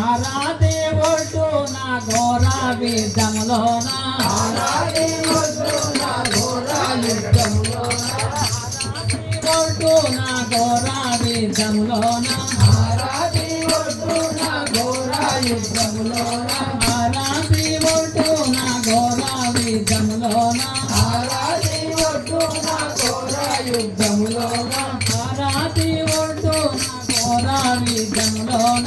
ఆరాదేవోటు నా ఘోరా వేదములోన ఆరాదేవోటు నా ఘోరా వేదములోన ఆరాదేవోటు నా ఘోరా యుద్ధములోన? ఆరాదేవోటు నా ఘోరా వేదములోన ఆరాదేవోటు నా ఘోరా యుద్ధములోన? ఆరాదేవోటు నా ఘోరా వేదములోన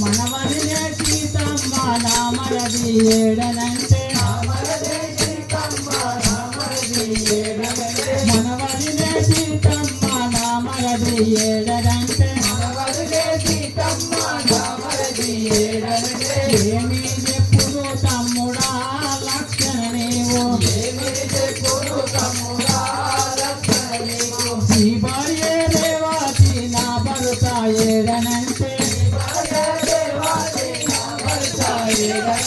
మనవదిలే సీతమ్మ రామరది ఏడనంటే మనవదిలే సీతమ్మ ఏడ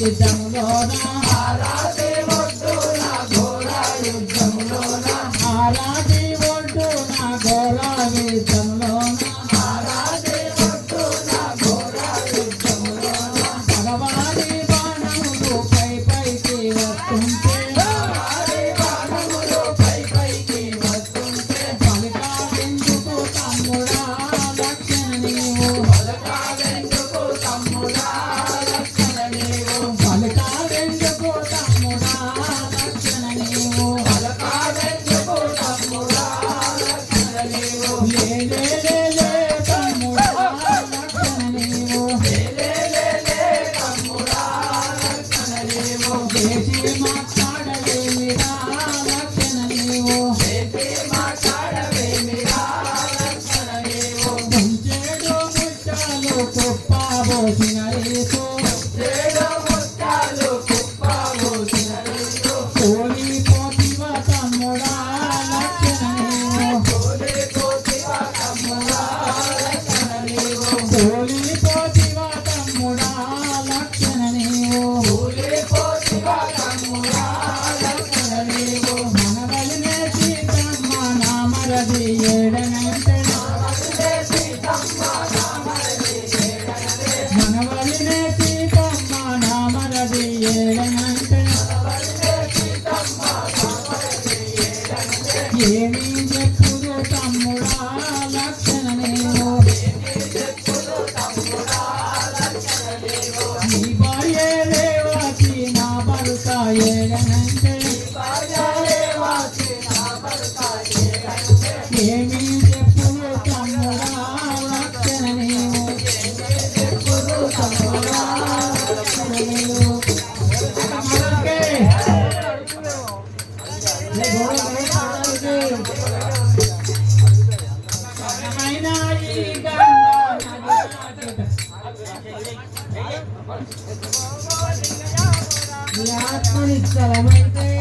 Is that? పోలిపోతివ నీ ఆత్మనిశ్చలమైన